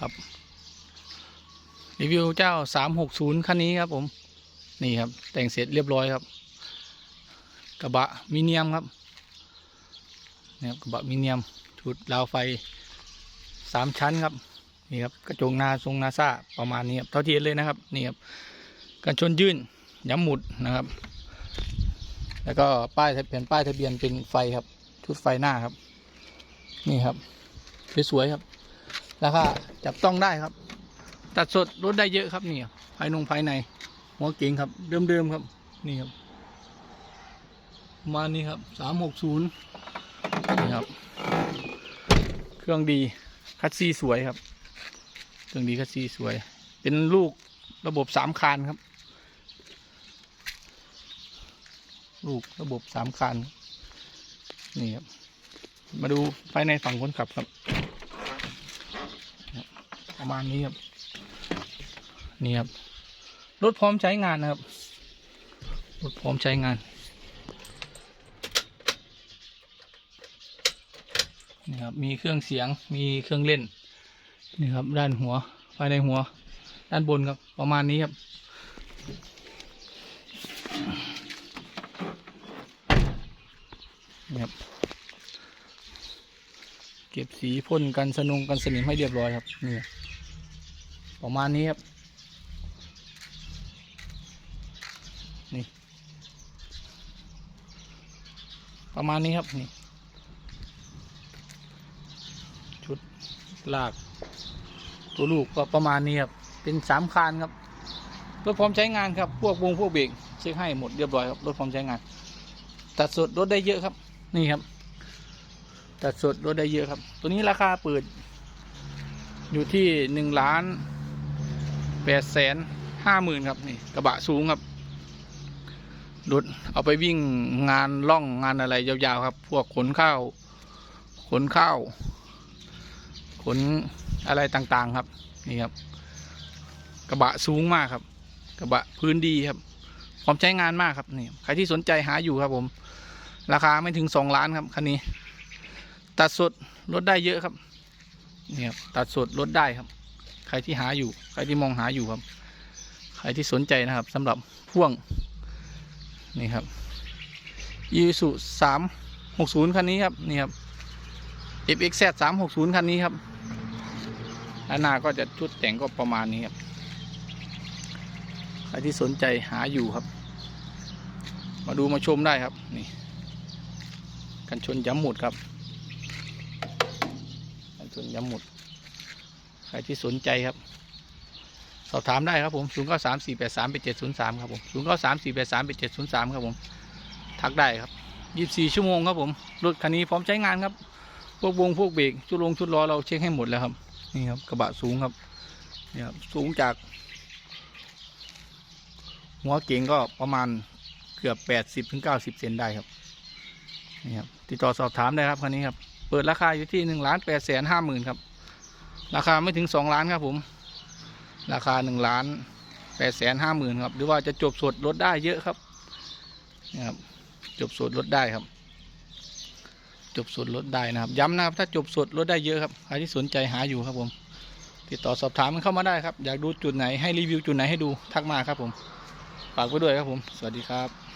ครับ รีวิวเจ้าสามหกศูนย์คันนี้ครับผม นี่ครับ แต่งเสร็จเรียบร้อยครับ กระบะมิเนียมครับนี่ครับกระบะมิเนียมชุดราวไฟสามชั้นครับนี่ครับกระจงนาทรงนาซาประมาณนี้ครับเท่าที่เห็นเลยนะครับนี่ครับกันชนยื่นย้ำหมุดนะครับ แล้วก็ป้ายทะเบียนป้ายทะเบียนเป็นไฟครับ ชุดไฟหน้าครับ นี่ครับสวยๆครับ ราคาจับต้องได้ครับ ตัดสดลดได้เยอะครับนี่ครับภายนงภายใน หัวเก๋งครับเดิมๆครับ นี่ครับประมาณนี้ครับสามหกศูนย์นี่ครับ เครื่องดีคัดซีสวยครับ เครื่องดีคัดซีสวย เป็นลูกระบบสามคานครับ ลูกระบบสามคานนี่ครับ มาดูภายในฝั่งคนขับครับ ประมาณนี้ครับนี่ครับรถพร้อมใช้งานนะครับรถพร้อมใช้งานนี่ครับมีเครื่องเสียงมีเครื่องเล่นนี่ครับด้านหัวภายในหัว ด้านบนครับประมาณนี้ครับนี่ครับเก็บสีพ่นกันสนงกันสนิมให้เรียบร้อยครับนี่ครับ ประมาณนี้ครับนี่ประมาณนี้ครับนี่ชุดลาก ตัวลูกก็ประมาณนี้ครับเป็นสามคานครับรถพร้อมใช้งานครับพวกวงพวกเบรกเช็คให้หมดเรียบร้อยครับรถพร้อมใช้งาน ตัดสดรถได้เยอะครับ นี่ครับ ตัดสดลดได้เยอะครับ ตัวนี้ราคาเปิดอยู่ที่หนึ่งล้าน แปดแสนห้าหมื่นครับนี่กระบะสูงครับรถเอาไปวิ่งงานล่องงานอะไรยาวๆครับ พวกขนข้าว ขนข้าว ขนอะไรต่างๆครับ นี่ครับ กระบะสูงมากครับ กระบะพื้นดีครับพร้อมใช้งานมากครับนี่ใครที่สนใจหาอยู่ครับผม ราคาไม่ถึงสองล้านครับคันนี้ ตัดสดลดได้เยอะครับนี่ครับตัดสดลดได้ครับ ใครที่หาอยู่ ใครที่มองหาอยู่ครับ ใครที่สนใจนะครับสำหรับพ่วงนี่ครับอีสุสามหกศูนย์คันนี้ครับนี่ครับ FXZ สามหกศูนย์คันนี้ครับด้านหน้าก็จะชุดแต่งก็ประมาณนี้ครับ ใครที่สนใจหาอยู่ครับ มาดูมาชมได้ครับนี่กันชนย้ำหมุดครับกันชนย้ำหมุด ใครที่สนใจครับ สอบถามได้ครับผม0 9 3 4 8 3 8 7 0 3ครับผม0 9 3 4 8 3 8 7 0 3ครับผม ทักได้ครับ24ชั่วโมงครับผม รถคันนี้พร้อมใช้งานครับ พวกวงพวกเบรกชุดลงชุดล้อเราเช็คให้หมดแล้วครับ นี่ครับกระบะสูงครับ นี่ครับสูงจาก หัวเก๋งก็ประมาณเกือบ80ถึง90เซนได้ครับ นี่ครับ ติดต่อสอบถามได้ครับคันนี้ครับ เปิดราคาอยู่ที่หนึ่งล้านแปดแสนห้าหมื่นครับ ราคาไม่ถึงสองล้านครับผม ราคาหนึ่งล้านแปดแสนห้าหมื่นครับ หรือว่าจะจบสดลดได้เยอะครับนี่ครับ จบสดลดได้ครับ จบสดลดได้นะครับ ย้ำนะครับ ถ้าจบสดลดได้เยอะครับ ใครที่สนใจหาอยู่ครับผม ติดต่อสอบถามมันเข้ามาได้ครับ อยากดูจุดไหนให้รีวิวจุดไหนให้ดูทักมาครับผม ฝากไว้ด้วยครับผม สวัสดีครับ